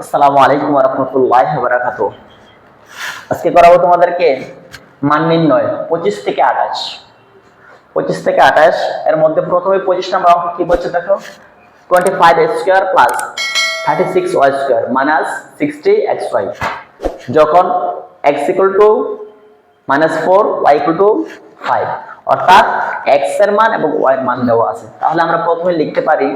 আসসালামু আলাইকুম রহমতুল্লাহ বারাকাত আজকে করাবো তোমাদেরকে মান নির্ণয়, পঁচিশ থেকে আঠাশ। পঁচিশ থেকে আঠাশ, এর মধ্যে প্রথমে পঁচিশ নম্বর অঙ্ক কি বলছে দেখো? Twenty five x square plus thirty six y square minus sixty x y যখন x equal to minus four y equal to five অর্থাৎ এক্সের মান এবং ওয়াই এর মান দেওয়া আছে। তাহলে আমরা প্রথমে লিখতে পারি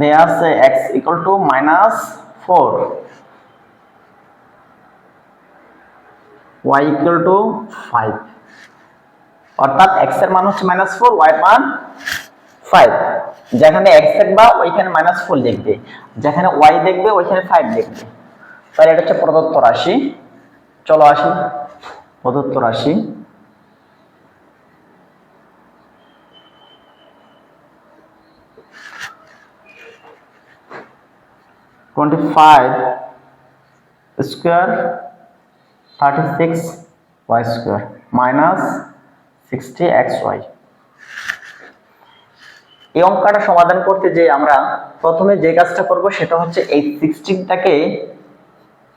দেয়া আছে x equal to minus 4 y equal to 5 অর্থাৎ x এর মান হচ্ছে মাইনাস ফোর এর মান 5 যেখানে x দেখবা, ওইখানে মাইনাস ফোর লিখবে। যেখানে y দেখবে, ওইখানে 5 লিখবে। তাহলে এটা হচ্ছে প্রদত্ত রাশি। চলো আসি। প্রদত্ত রাশি। Twenty five square thirty six y square minus sixty x y এই অঙ্কটা সমাধান করতে যে আমরা প্রথমে যে কাজটা করব সেটা হচ্ছে এই সিক্সটিনটাকে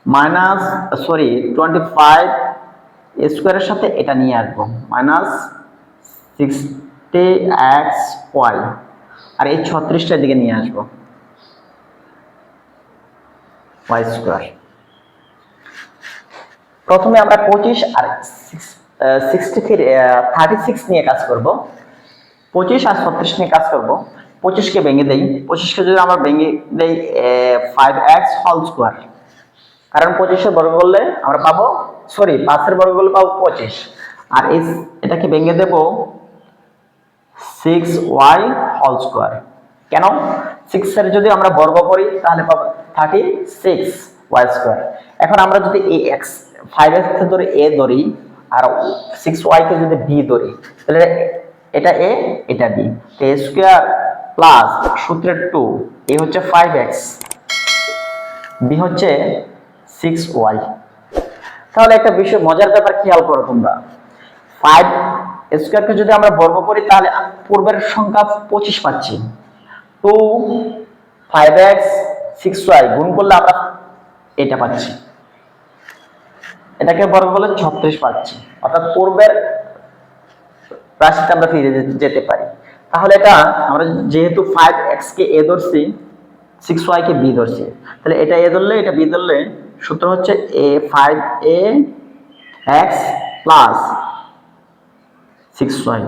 মাইনাস সরি টোয়েন্টি ফাইভ স্কোয়ারের সাথে এটা নিয়ে আসব মাইনাস সিক্সটি এক্স ওয়াই আর এই ছত্রিশটার দিকে নিয়ে আসব। ওয়াই স্কোয়ার প্রথমে আমরা পঁচিশ আর সিক্সটি থ্রি থার্টি সিক্স নিয়ে কাজ করব। পঁচিশ আর ছত্রিশ নিয়ে কাজ করব। পঁচিশকে ভেঙে দেই। পঁচিশকে যদি আমরা ভেঙে দেই ফাইভ এক্স হল স্কোয়ার কারণ পঁচিশের বর্গ করলে আমরা পাবো সরি পাঁচের বর্গ করলে পাবো পঁচিশ। আর এই এটাকে ভেঙে দেব সিক্স ওয়াই হল স্কোয়ার কেন? সিক্স এর যদি আমরা বর্গ করি, তাহলে পাবো থার্টি সিক্স ওয়াই স্কোয়ার এখন আমরা যদি এ এক্স ফাইভ এক্স ধরে এ ধরি আর সিক্স ওয়াই কে যদি বি ধরি, তাহলে এটা এ এটা বি এ স্কোয়ার প্লাস সূত্রের টু এ হচ্ছে ফাইভ এক্স বি হচ্ছে সিক্স ওয়াই তাহলে একটা বিষয়, মজার ব্যাপার, খেয়াল করো তোমরা। ফাইভ স্কোয়ারকে যদি আমরা বর্গ করি, তাহলে পূর্বের সংখ্যা পঁচিশ পাচ্ছি। Two five x six y গুণ করলে আমরা এটা পাচ্ছি। এটাকে বর্গ করলে ছত্রিশ পাচ্ছি। অর্থাৎ পূর্বের রাশিতে আমরা ফিরে যেতে পারি। তাহলে এটা আমরা যেহেতু ফাইভ এক্স কে এ ধরছি সিক্স ওয়াই কে বি ধরছি, তাহলে এটা এ ধরলে, এটা বি ধরলে সূত্র হচ্ছে a five a x plus six y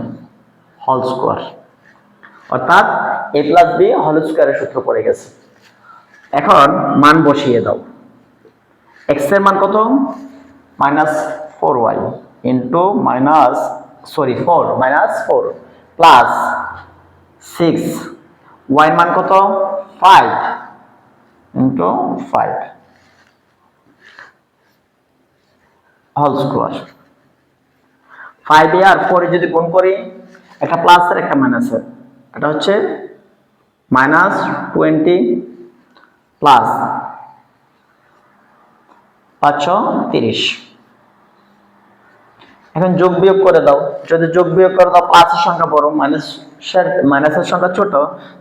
হল স্কোয়ার অর্থাৎ এ প্লাস বি হল স্কোয়ারের সূত্র পড়ে গেছে। এখন মান বসিয়ে দাও। এক্সের মান কত? Minus four y into minus sorry four minus four plus six y মান কত? ফাইভ ইন্টু ফাইভ হল স্কোয়ার ফাইভ আর ফোর যদি গুণ করি, একটা প্লাস আর একটা মাইনাসের এটা হচ্ছে মাইনাস টোয়েন্টি প্লাস পাঁচশো তিরিশ। এখন যোগ বিয়োগ করে দাও। যদি যোগ বিয়োগ করে দাও, পাঁচের সংখ্যা বড় মাইনাস মাইনাসের সংখ্যা ছোট,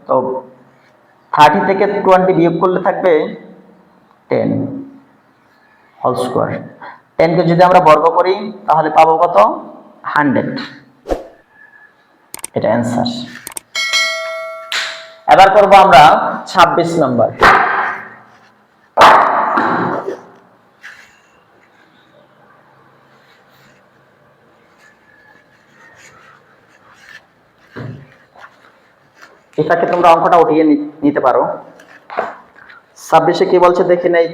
তো থার্টি থেকে টোয়েন্টি বিয়োগ করলে থাকবে টেন হোল স্কোয়ার টেনকে যদি আমরা বর্গ করি, তাহলে পাবো কত? হান্ড্রেড এটা অ্যান্সার এবার করব আমরা ছাব্বিশ নম্বর এটাকে তোমরা অঙ্কটা উঠিয়ে নিতে পারো। ছাব্বিশে কি বলছে দেখি নেই?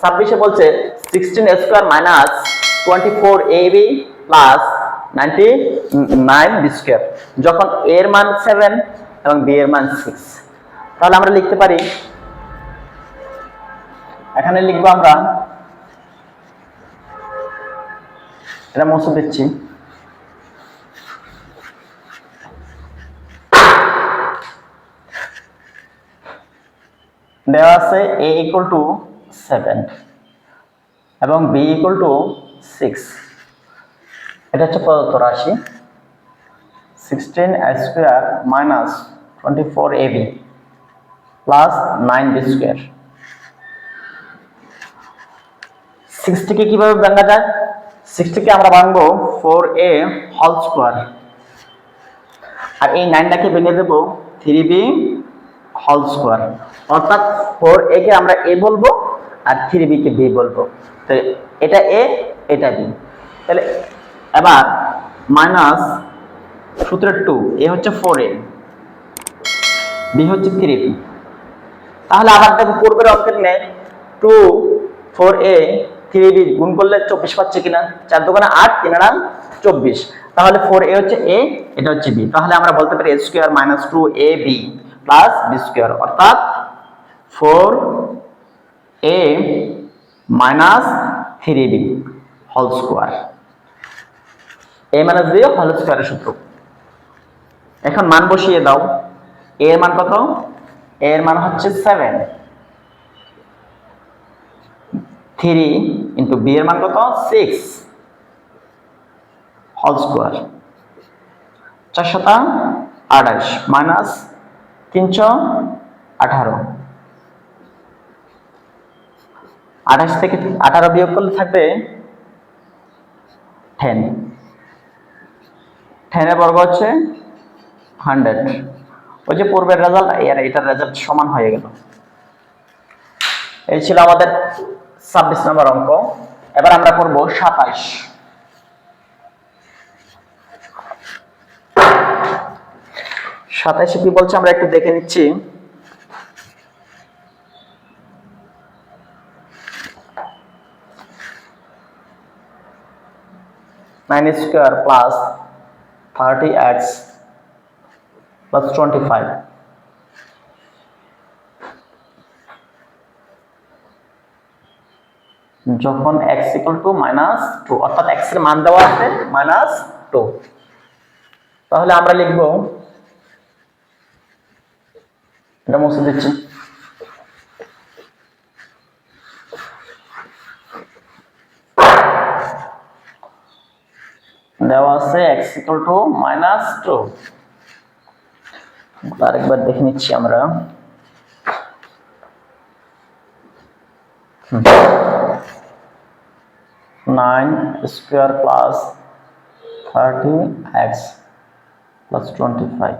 ছাব্বিশে বলছে sixteen square minus twenty four a b plus ninety nine b square যখন এর মান সেভেন এবং বি এর মান সিক্স তাহলে আমরা লিখতে পারি, এখানে লিখব আমরা, এটা মুছে দিচ্ছি। দেওয়া আছে a ইকুয়াল টু সেভেন এবং বি ইকুয়াল টু সিক্স এটা হচ্ছে প্রদত্ত রাশি। Sixteen square minus twenty four a b plus nine b square সিক্সটিকে কীভাবে ভাঙা যায়? সিক্সটিকে আমরা ভাঙবো ফোর এ হল স্কোয়ার আর এই নাইনটাকে ভেঙে দেবো থ্রি বি হল স্কোয়ার অর্থাৎ ফোর এ কে আমরা এ বলব আর থ্রি বি কে বি বলব। তো এটা এ, এটা বি। তাহলে এবার মাইনাস সূত্রের টু এ হচ্ছে ফোর এ বি হচ্ছে থ্রি বি তাহলে আবার দেখো পূর্বের অঙ্কের two four a three b গুণ করলে চব্বিশ পাচ্ছে কিনা? চার দোকানে আট, তিন আড়াল চব্বিশ। তাহলে ফোর এ হচ্ছে এ এটা হচ্ছে বি তাহলে আমরা বলতে পারি a square minus two a b plus b square অর্থাৎ four a minus three b whole square a minus b whole স্কোয়ারের সূত্র। এখন মান বসিয়ে দাও। এর মান কত? এর মান হচ্ছে সেভেন থ্রি ইন্টু বি এর মান কত? সিক্স হোল স্কোয়ার চারশত আঠাশ মাইনাস তিনশো আঠারো। আঠাশ থেকে আঠারো বিয়োগ করলে থাকবে টেন টেনের বর্গ হচ্ছে হান্ড্রেড ওই যে পূর্বের রেজাল্ট এর এটার রেজাল্ট সমান হয়ে গেল। এই ছিল আমাদের ছাব্বিশ নম্বর অঙ্ক। এবার আমরা করব সাতাইশ সাতাইশে কি বলছে? আমরা একটু দেখে নিচ্ছি। Nine square plus thirty x plus twenty five যখন x equal to minus two অর্থাৎ এক্সের মান দেওয়া আছে মাইনাস টু তাহলে আমরা লিখব, এটা মুছে দিচ্ছি। দেওয়া আছে x equal to minus two আরেকবার দেখে নিচ্ছি আমরা nine square plus thirty x plus twenty five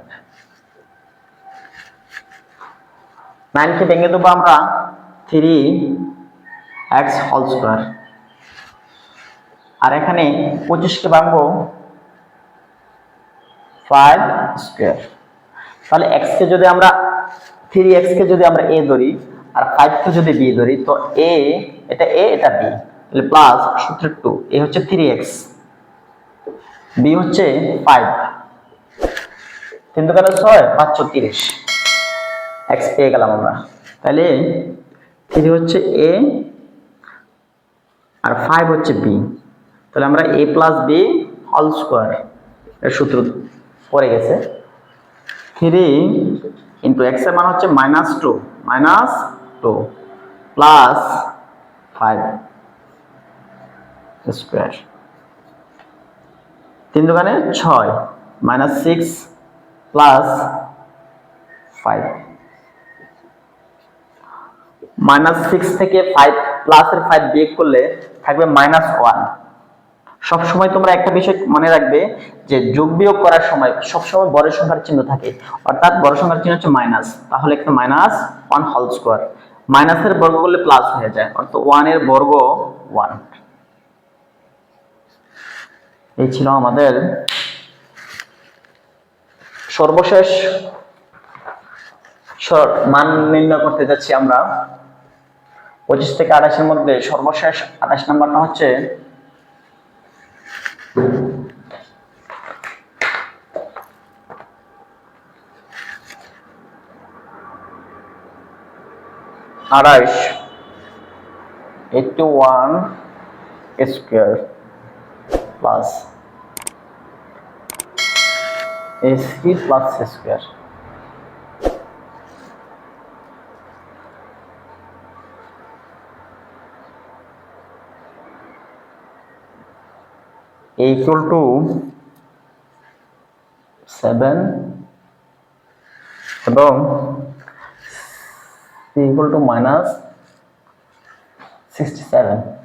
নাইনকে ভেঙে দেবো আমরা থ্রি এক্স হোল স্কোয়ার আর এখানে পঁচিশকে ভাঙবো ফাইভ স্কোয়ার তাহলে এক্সকে যদি আমরা থ্রি এক্সকে যদি আমরা এ ধরি, আর ফাইভকে যদি বি ধরি, তো এ এটা এ এটা বি তাহলে প্লাস সূত্র টু এ হচ্ছে থ্রি এক্স বি হচ্ছে ফাইভ তিন দোকানে ছয়, পাঁচশো তিরিশ। এক্স পেয়ে গেলাম আমরা। তাহলে থ্রি হচ্ছে এ আর ফাইভ হচ্ছে বি তাহলে আমরা এ প্লাস বি হল স্কোয়ার এর সূত্র পড়ে গেছে। থ্রি ইন্টু এক্সের মান হচ্ছে minus two minus two plus five square তিন দোকানে ছয় minus six plus five minus six থেকে ফাইভ প্লাসের ফাইভ বিয়োগ করলে থাকবে মাইনাস ওয়ান সবসময় তোমরা একটা বিষয় মনে রাখবে যে যোগ বিয়োগ করার সময় সবসময় বড় সংখ্যার চিহ্ন থাকে। অর্থাৎ বড় সংখ্যার চিহ্ন হচ্ছে মাইনাস তাহলে একটা মাইনাস ওয়ান হোল স্কোয়ার মাইনাসের বর্গ করলে প্লাস হয়ে যায়। অর্থাৎ ওয়ানের বর্গ ওয়ান এই ছিল আমাদের সর্বশেষ মান নির্ণয় করতে যাচ্ছি আমরা। পঁচিশ থেকে আঠাশের মধ্যে সর্বশেষ আঠাশ নাম্বারটা হচ্ছে আড়াইশ eighty one square plus AC plus square. Equal to 7 এবং c equal to minus 67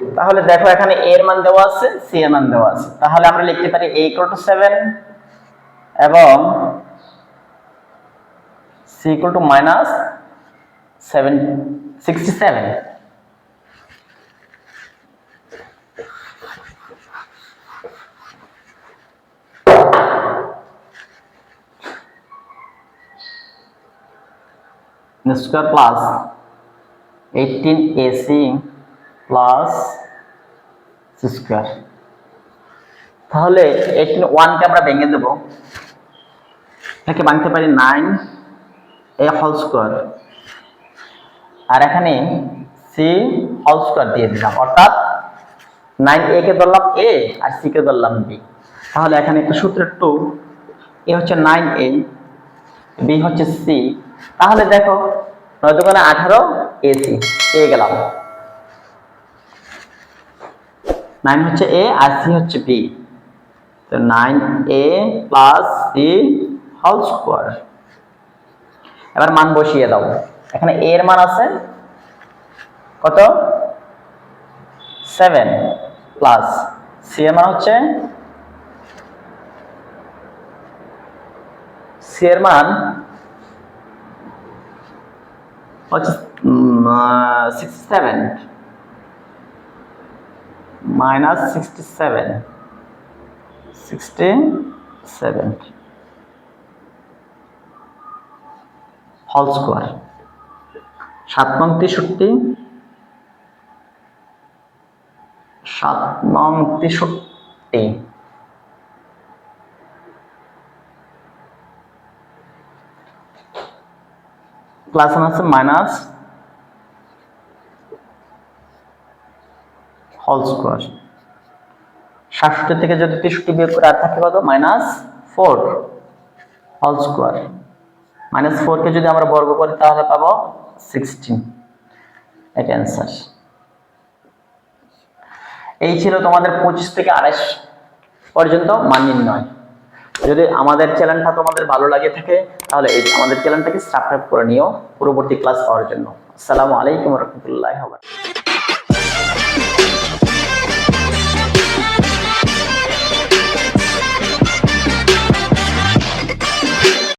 তাহলে দেখো এখানে a এর মান দেওয়া আছে c এর মান দেওয়া আছে তাহলে আমরা লিখতে পারি a equal to 7 এবং c equal to minus 7 67 square plus eighteen AC plus c square তাহলে এইটিন ওয়ানকে আমরা ভেঙে দেব। এটাকে ভাঙতে পারি নাইন a হোল স্কোয়ার আর এখানে সি হোল স্কোয়ার দিয়ে দিলাম, অর্থাৎ নাইন এ কে ধরলাম এ আর সি কে ধরলাম বি তাহলে এখানে একটা সূত্রের টু এ হচ্ছে নাইন এ বি হচ্ছে সি তাহলে দেখো, নয় দোকানে আঠারো এসি পেয়ে গেলাম। নাইন হচ্ছে এ আর সি হচ্ছে বি তো nine a plus c whole square এবার মান বসিয়ে দাও। এখানে এ এর মান আছে কত? সেভেন প্লাস সি এর মান হচ্ছে সি এর মান হচ্ছে sixty seven minus sixty seven sixty seven হল স্কোয়ার সাত নং তেষট্টি। সাত নং তেষট্টি। প্লাস আছে মাইনাস হল স্কোয়ার। সাতষট্টি থেকে যদি তেষট্টি বিয়োগ করে আর থাকে কত? Minus four. হল স্কোয়ার। মাইনাস ফোরকে যদি আমরা বর্গ করি তাহলে পাবো সিক্সটিন এই ছিল তোমাদের পঁচিশ থেকে আড়াইশ পর্যন্ত মান নির্ণয় যদি আমাদের চ্যানেলটা তোমাদের ভালো লাগে থাকে, তাহলে এই আমাদের চ্যানেলটাকে সাবস্ক্রাইব করে নিও পরবর্তী ক্লাস পাওয়ার জন্য। আসসালামু আলাইকুম রহমতুল্লাহ